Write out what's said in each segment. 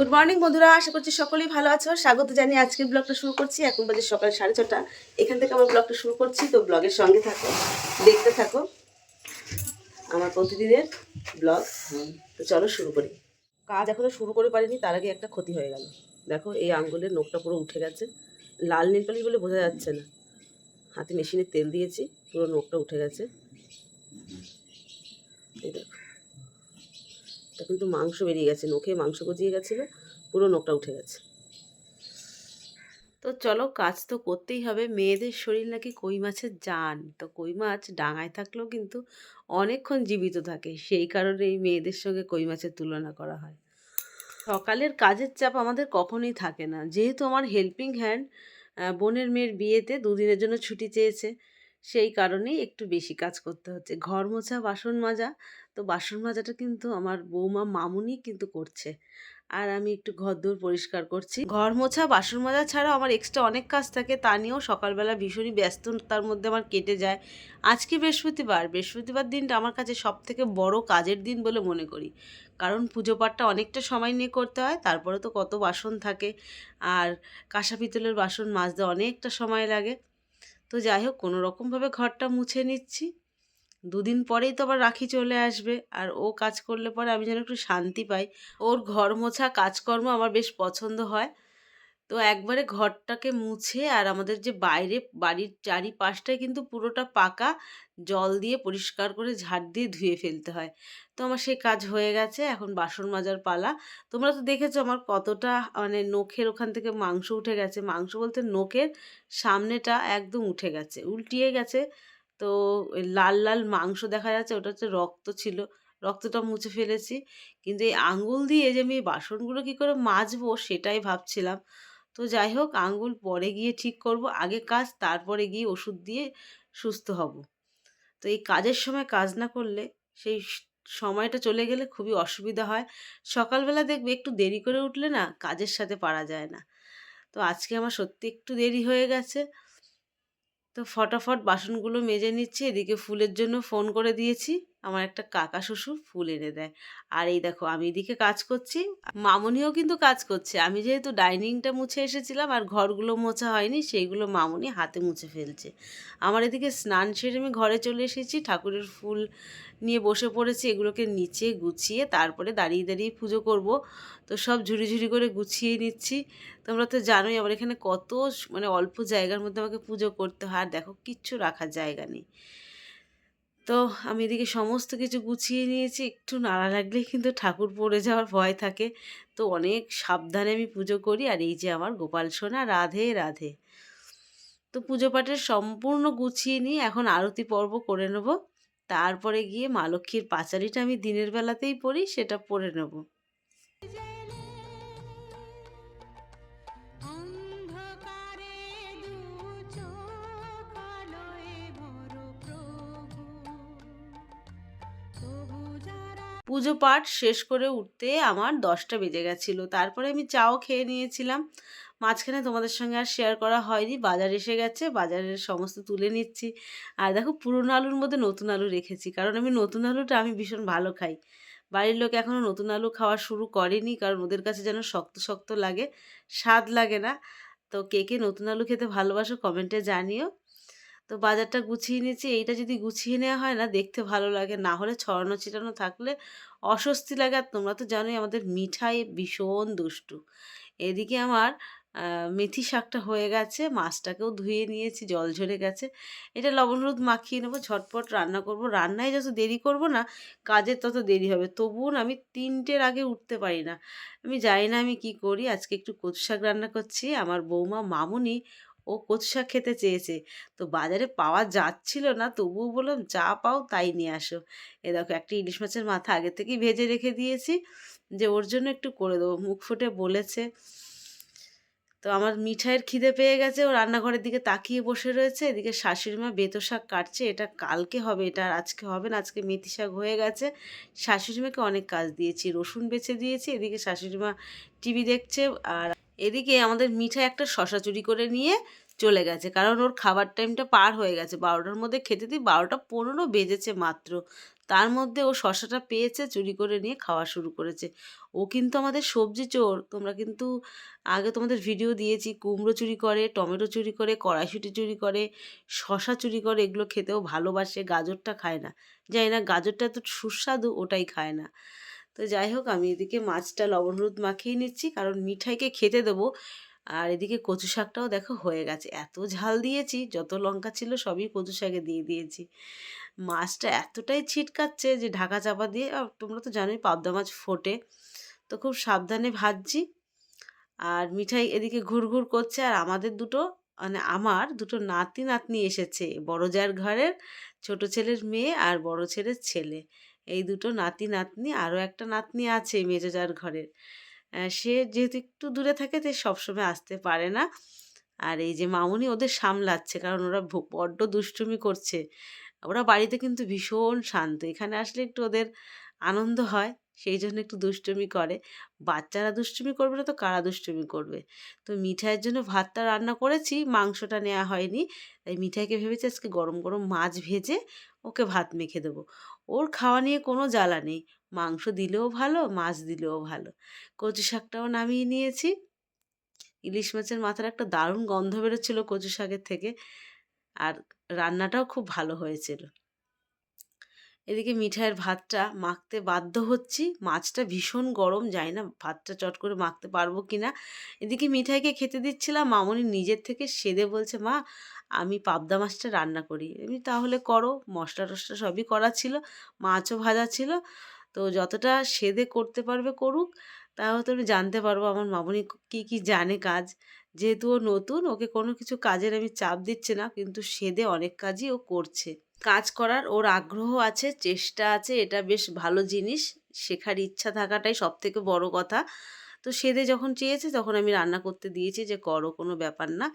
Good morning বন্ধুরা। আশা করছি সকলেই ভালো আছো। স্বাগত জানিয়ে আজকের ব্লগটা শুরু করছি। এখন বাজে সকাল সাড়ে ছটা। এখান থেকে আমার ব্লগটা শুরু করছি। তো ব্লগের সঙ্গে থাকো, দেখতে থাকো। আমার প্রতিদিনের ব্লগ তো চলো শুরু করি। কাজ এখনও শুরু করে পারিনি, তার আগে একটা ক্ষতি হয়ে গেল। দেখো, এই আঙ্গুলের নোখটা পুরো উঠে গেছে। লাল নীল পালিশ বলে বোঝা যাচ্ছে না। হাতে মেশিনে তেল দিয়েছি, পুরো নোখটা উঠে গেছে। এই দেখো। এটা কিন্তু মাংস বেরিয়ে গেছে, নখে মাংস গজিয়ে গেছিল, পুরো নখটা উঠে গেছে। তো চলো কাজ তো করতেই হবে, মেয়েদের শরীর নাকি কই মাছের জান? তো কই মাছ ডাঙায় থাকলেও কিন্তু অনেকক্ষণ জীবিত থাকে, সেই কারণে এই মেয়েদের সঙ্গে কই মাছের তুলনা করা হয়। সকালের কাজের চাপ আমাদের কখনোই থাকে না, যেহেতু আমার হেল্পিং হ্যান্ড বোনের মেয়ের বিয়েতে দুদিনের জন্য ছুটি চেয়েছে সেই কারণেই একটু বেশি কাজ করতে হচ্ছে। ঘর মোছা, বাসন মাজা, তো বাসন মাজাটা কিন্তু আমার বৌমা মামুনি কিন্তু করছে। আর আমি একটু ঘর ঘরদোর পরিষ্কার করছি। ঘর মোছা, বাসন মাজা ছাড়াও আমার এক্সট্রা অনেক কাজ থাকে, তা নিয়েও সকালবেলা ভীষণই ব্যস্ত তার মধ্যে আমার কেটে যায়। আজকে বৃহস্পতিবার বৃহস্পতিবার দিনটা আমার কাছে সব থেকে বড় কাজের দিন বলে মনে করি। কারণ পুজো পাঠটা অনেকটা সময় নিয়ে করতে হয়, তারপরে তো কত বাসন থাকে। আর কাঁসা পিতলের বাসন মাজতে অনেকটা সময় লাগে। তো যাই হোক, কোনো রকমভাবে ঘরটা মুছে নিচ্ছি। দুদিন পরেই তো আবার রাখি চলে আসবে। আর ও কাজ করলে পরে আমি যেন একটু শান্তি পাই। ওর ঘর মোছা কাজকর্ম আমার বেশ পছন্দ হয়। তো একবারে ঘরটাকে মুছে আর আমাদের যে বাইরে বাড়ির চারিপাশটাই কিন্তু পুরোটা পাকা, জল দিয়ে পরিষ্কার করে ঝাড় দিয়ে ধুয়ে ফেলতে হয়। তো আমার সেই কাজ হয়ে গেছে, এখন বাসন মাজার পালা। তোমরা তো দেখেছ আমার কতটা মানে নখের ওখান থেকে মাংস উঠে গেছে। মাংস বলতে নখের সামনেটা একদম উঠে গেছে, উল্টিয়ে গেছে। তো লাল লাল মাংস দেখা যাচ্ছে, ওটা হচ্ছে রক্ত ছিল। রক্তটা মুছে ফেলেছি। কিন্তু এই আঙুল দিয়ে যে আমি বাসনগুলো কী করে মাজবো সেটাই ভাবছিলাম। তো যাই হোক আঙ্গুল পরে গিয়ে ঠিক করব, আগে কাজ, তারপরে গিয়ে ওষুধ দিয়ে সুস্থ হব। তো এই কাজের সময় কাজ না করলে সেই সময়টা চলে গেলে খুবই অসুবিধা হয়। সকালবেলা দেখবে একটু দেরি করে উঠলে না কাজের সাথে পারা যায় না। তো আজকে আমার সত্যি একটু দেরি হয়ে গেছে। তো ফটাফট বাসনগুলো মেজে নিচ্ছি, এদিকে ফুলের জন্য ফোন করে দিয়েছি। আমার একটা কাকা শ্বশুর ফুল এনে দেয়। আর এই দেখো, আমি এদিকে কাজ করছি, মামনিও কিন্তু কাজ করছে। আমি যেহেতু ডাইনিংটা মুছে এসেছিলাম আর ঘরগুলো মোছা হয়নি, সেইগুলো মামনি হাতে মুছে ফেলছে। আমার এদিকে স্নান সেরে আমি ঘরে চলে এসেছি, ঠাকুরের ফুল নিয়ে বসে পড়েছি, এগুলোকে নিচে গুছিয়ে তারপরে দাঁড়িয়ে দাঁড়িয়ে পুজো করব। তো সব ঝুড়ি ঝুড়ি করে গুছিয়ে নিচ্ছি। তোমরা তো জানোই, আমার এখানে কত মানে অল্প জায়গার মধ্যে আমাকে পুজো করতে হয়। আর দেখো, কিচ্ছু রাখার জায়গা নেই। তো আমি এদিকে সমস্ত কিছু গুছিয়ে নিয়েছি। একটু নাড়া লাগলেই কিন্তু ঠাকুর পড়ে যাওয়ার ভয় থাকে। তো অনেক সাবধানে আমি পুজো করি। আর এই যে আমার গোপাল সোনা, রাধে রাধে। তো পুজো পাঠের সম্পূর্ণ গুছিয়ে নিয়ে এখন আরতি পর্ব করে নেব। তারপরে গিয়ে মা লক্ষ্মীর পাঁচালিটা আমি দিনের বেলাতেই পড়ি, সেটা পড়ে নেব। পুজো পাঠ শেষ করে উঠতে আমার দশটা বেজে গেছিল। তারপরে আমি চাও খেয়ে নিয়েছিলাম। মাঝখানে তোমাদের সঙ্গে আর শেয়ার করা হয়নি। বাজার এসে গেছে, বাজারের সমস্ত তুলে নিচ্ছি। আর দেখো, পুরনো আলুর মধ্যে নতুন আলু রেখেছি। কারণ আমি নতুন আলুটা, আমি ভীষণ ভালো খাই। বাড়ির লোক এখনও নতুন আলু খাওয়া শুরু করেনি, কারণ ওদের কাছে যেন শক্ত শক্ত লাগে, স্বাদ লাগে না। তো কে কে নতুন আলু খেতে ভালোবাসো কমেন্টে জানিও। তো বাজারটা গুছিয়ে নিয়েছি, এইটা যদি গুছিয়ে নেওয়া হয় না দেখতে ভালো লাগে। না হলে ছড়ানো ছিটানো থাকলে অস্বস্তি লাগে। আর তোমরা তো জানোই আমাদের মিঠাই ভীষণ দুষ্টু। এদিকে আমার মেথি শাকটা হয়ে গেছে, মাছটাকেও ধুয়ে নিয়েছি, জল ঝরে গেছে। এটা লবণ হলুদ মাখিয়ে নেব, ঝটপট রান্না করব। রান্নায় যত দেরি করব না, কাজের তত দেরি হবে। তবুও আমি তিনটের আগে উঠতে পারি না। আমি জানি না আমি কি করি। আজকে একটু কচু শাক রান্না করছি। আমার বৌমা, মামুনি ও কচুশাক খেতে চেয়েছে? তো বাজারে পাওয়া যাচ্ছিল না, তবুও বললাম, যা পাও তাই নিয়ে আসো। এ দেখো, একটা ইলিশ মাছের মাথা আগে থেকেই ভেজে রেখে দিয়েছি, যে ওর জন্য একটু করে দেবো। মুখ ফুটে বলেছে। তো আমার মিঠাইয়ের খিদে পেয়ে গেছে, ও রান্নাঘরের দিকে তাকিয়ে বসে রয়েছে। এদিকে শাশুড়ি মা বেতো শাক কাটছে, এটা কালকে হবে, এটা আর আজকে হবে না, আজকে মেথি শাক হয়ে গেছে। শাশুড়ি মাকে অনেক কাজ দিয়েছি, রসুন বেছে দিয়েছি, এদিকে শাশুড়ি মা টিভি দেখছে, আর এদিকে আমাদের মিঠাই একটা শশা চুরি করে নিয়ে চলে গেছে। কারণ ওর খাবার টাইমটা পার হয়ে গেছে। বারোটার মধ্যে খেতে দিই বারোটা পনেরো বেজেছে মাত্র। তার মধ্যে ও শশাটা পেয়েছে, চুরি করে নিয়ে খাওয়া শুরু করেছে। ও কিন্তু আমাদের সবজি চোর। তোমরা কিন্তু আগে তোমাদের ভিডিও দিয়েছি। কুমড়ো চুরি করে, টমেটো চুরি করে, কড়াইশুঁটি চুরি করে শশা চুরি করে, এগুলো খেতেও ভালোবাসে। গাজরটা খায় না। জানি না, গাজরটা তো সুস্বাদু, ওটাই খায় না। তো যাই হোক, আমি এদিকে মাছটা লবণ হলুদ মাখিয়ে নিচ্ছি। কারণ মিঠাইকে খেতে দেবো। আর এদিকে কচু শাকটাও দেখো হয়ে গেছে। এত ঝাল দিয়েছি, যত লঙ্কা ছিল সবই কচু শাকে দিয়ে দিয়েছি। মাছটা এতটাই ছিটকাচ্ছে যে ঢাকা চাপা দিয়ে, আর তোমরা তো জানোই পাবদা মাছ ফোটে। তো খুব সাবধানে ভাজছি। আর মিঠাই এদিকে ঘুরঘুর করছে, আর আমাদের দুটো মানে আমার দুটো নাতি নাতনি এসেছে। বড় যার ঘরের, ছোট ছেলের মেয়ে আর বড় ছেলের ছেলে। এই দুটো নাতি নাতনি, আরও একটা নাতনি আছে মেজো যার ঘরের। সে যেহেতু একটু দূরে থাকে, তাই সবসময় আসতে পারে না। আর এই যে মামুনি ওদের সামলাচ্ছে, কারণ ওরা বড্ড দুষ্টুমি করছে। ওরা বাড়িতে কিন্তু ভীষণ শান্ত। এখানে আসলে একটু ওদের আনন্দ হয়, সেই জন্য একটু দুষ্টুমি করে। বাচ্চারা দুষ্টুমি করবে না তো কারা দুষ্টুমি করবে? তো মিঠাইয়ের জন্য ভাতটা রান্না করেছি, মাংসটা নেওয়া হয়নি। তাই মিঠাইকে ভেবেছি আজকে গরম গরম মাছ ভেজে ওকে ভাত মেখে দেবো। ওর খাওয়া নিয়ে কোনো জ্বালা নেই। মাংস দিলেও ভালো, মাছ দিলেও ভালো। কচু শাকটাও নামিয়ে নিয়েছি। ইলিশ মাছের মাথার একটা দারুণ গন্ধ বেরোচ্ছিল কচু শাকের থেকে। আর রান্নাটাও খুব ভালো হয়েছিল। এদিকে মিঠাইয়ের ভাতটা মাখতে বাধ্য হচ্ছি। মাছটা ভীষণ গরম যায় না ভাতটা চট করে মাখতে পারব কি না এদিকে মিঠাইকে খেতে দিচ্ছিলাম, মামনি নিজের থেকে সেদে বলছে, মা, আমি পাবদা মাছটা রান্না করি। আমি তাহলে করো মশলা টশলা সবই করা ছিল, মাছও ভাজা ছিল। তো যতটা সেদে করতে পারবে করুক তাহলে তো আমি জানতে পারব আমার মামনি কী কী জানে কাজ। যেহেতু ও নতুন, ওকে কোনো কিছু কাজের আমি চাপ দিচ্ছি না, কিন্তু সেদে অনেক কাজই ও করছে। কাজ করার ওর আগ্রহ আছে, চেষ্টা আছে, এটা বেশ ভালো জিনিস, শেখার ইচ্ছা থাকাটাই সব থেকে বড় কথা। তো সেদে যখন চেয়েছে, তখন আমি রান্না করতে দিয়েছি যে, করো, কোনো ব্যাপার না।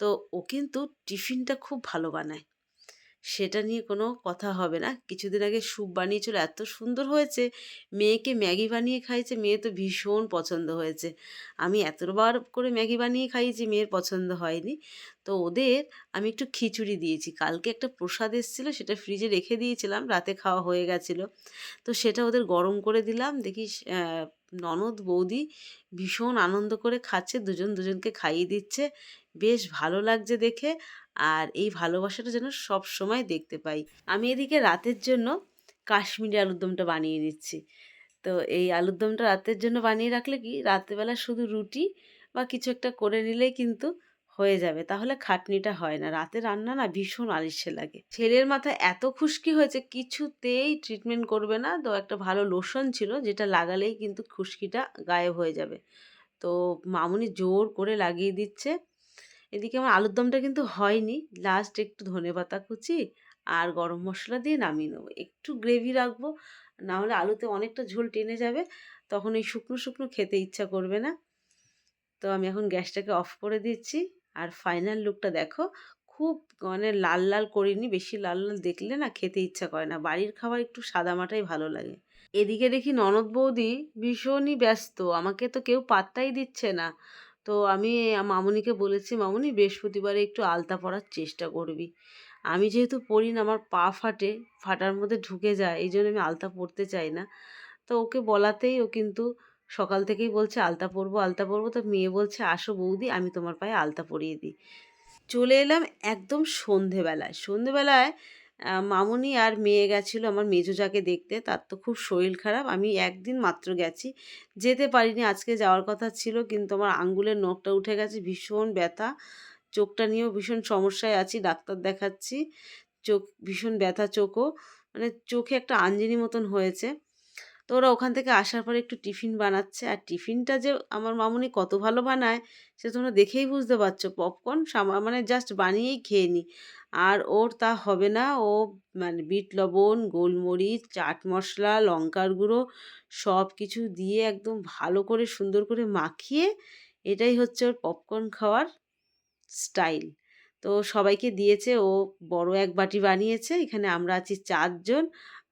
তো ও কিন্তু টিফিনটা খুব ভালো বানায়। সেটা নিয়ে কোনো কথা হবে না। কিছুদিন আগে স্যুপ বানিয়েছিল, এত সুন্দর হয়েছে। মেয়েকে ম্যাগি বানিয়ে খাইয়েছে, মেয়ে তো ভীষণ পছন্দ হয়েছে। আমি এতবার করে ম্যাগি বানিয়ে খাইয়েছি, মেয়ের পছন্দ হয়নি। তো ওদের আমি একটু খিচুড়ি দিয়েছি। কালকে একটা প্রসাদ এসেছিল, সেটা ফ্রিজে রেখে দিয়েছিলাম, রাতে খাওয়া হয়ে গেছিল। তো সেটা ওদের গরম করে দিলাম দেখি ননদ বৌদি ভীষণ আনন্দ করে খাচ্ছে, দুজন দুজনকে খাইয়ে দিচ্ছে। বেশ ভালো লাগছে দেখে আর এই ভালোবাসাটা যেন সব সময় দেখতে পাই। আমি এদিকে রাতের জন্য কাশ্মীরি আলুর দমটা বানিয়ে নিচ্ছি। তো এই আলুর দমটা রাতের জন্য বানিয়ে রাখলে কি? রাতেবেলা শুধু রুটি বা কিছু একটা করে নিলেই কিন্তু হয়ে যাবে। তাহলে খাটনিটা হয় না। রাতে রান্না না ভীষণ আলিস্যে লাগে। ছেলের মাথায় এত খুশকি হয়েছে, কিছুতেই ট্রিটমেন্ট করবে না। তো একটা ভালো লোশন ছিল, যেটা লাগালেই কিন্তু খুশকিটা গায়েব হয়ে যাবে। তো মামুনি জোর করে লাগিয়ে দিচ্ছে। এদিকে আমার আলুর দমটা কিন্তু হয়নি। লাস্ট একটু ধনেপাতা কুচি আর গরম মশলা দিয়ে নামিয়ে নেব। একটু গ্রেভি রাখব না হলে আলুতে অনেকটা ঝোল টেনে যাবে। তখন এই শুকনো শুকনো খেতে ইচ্ছা করবে না। তো আমি এখন গ্যাসটাকে অফ করে দিচ্ছি। আর ফাইনাল লুকটা দেখো, খুব মানে লাল লাল করিনি, বেশি লাল লাল দেখলে না খেতে ইচ্ছা করে না। বাড়ির খাবার একটু সাদামাটাই ভালো লাগে। এদিকে দেখি ননদ বৌদি ভীষণই ব্যস্ত, আমাকে তো কেউ পাত্তাই দিচ্ছে না। তো আমি মামুনিকে বলেছি, মামুনি, বৃহস্পতিবারে একটু আলতা পরার চেষ্টা করবি। আমি যেহেতু পড়ি না, আমার পা ফাটে, ফাটার মধ্যে ঢুকে যায় এই জন্য আমি আলতা পরতে চাই না। তো ওকে বলাতেই ও কিন্তু সকাল থেকেই বলছে, আলতা পরবো আলতা পরবো। তো মেয়ে বলছে, আসো বৌদি, আমি তোমার পায়ে আলতা পরিয়ে দিই। চলে এলাম একদম সন্ধেবেলায়। সন্ধেবেলায় মামুনি আর মেয়ে গেছিল আমার মেজো যাকে দেখতে, তার তো খুব শরীর খারাপ। আমি একদিন মাত্র গেছি, যেতে পারিনি, আজকে যাওয়ার কথা ছিল, কিন্তু আমার আঙ্গুলের নখটা উঠে গেছে, ভীষণ ব্যথা। চোখটা নিয়েও ভীষণ সমস্যায় আছি, ডাক্তার দেখাচ্ছি। চোখ, ভীষণ ব্যথা চোখও। মানে চোখে একটা আঞ্জিনি মতন হয়েছে। তো ওরা ওখান থেকে আসার পরে একটু টিফিন বানাচ্ছে। আর টিফিনটা যে আমার মামুনি কত ভালো বানায়, সে তোমরা দেখেই বুঝতে পারছ। পপকর্ন মানে জাস্ট বানিয়েই খেয়ে নি। আর ওর তা হবে না, ও মানে বিট লবণ, গোলমরিচ, চাট মশলা, লঙ্কার গুঁড়ো সব কিছু দিয়ে একদম ভালো করে সুন্দর করে মাখিয়ে এটাই হচ্ছে ওর পপকর্ন খাওয়ার স্টাইল। তো সবাইকে দিয়েছে, ও বড় এক বাটি বানিয়েছে, এখানে আমরা আছি চারজন।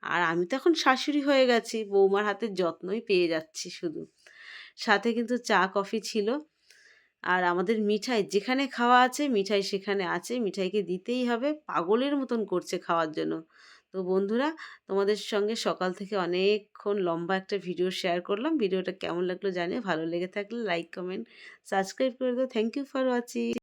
আর আমি তো এখন শাশুড়ি হয়ে গেছি, বৌমার হাতের যত্নই পেয়ে যাচ্ছি শুধু। সাথে কিন্তু চা, কফি ছিল। আর আমাদের মিঠাই যেখানে খাওয়া আছে, মিঠাই সেখানে আছে, মিঠাইকে দিতেই হবে, পাগলের মতন করছে খাওয়ার জন্য। তো বন্ধুরা, তোমাদের সঙ্গে সকাল থেকে অনেকক্ষণ লম্বা একটা ভিডিও শেয়ার করলাম। ভিডিওটা কেমন লাগল জানিয়ে ভালো লেগে থাকলে লাইক কমেন্ট সাবস্ক্রাইব করে দাও। Thank you for watching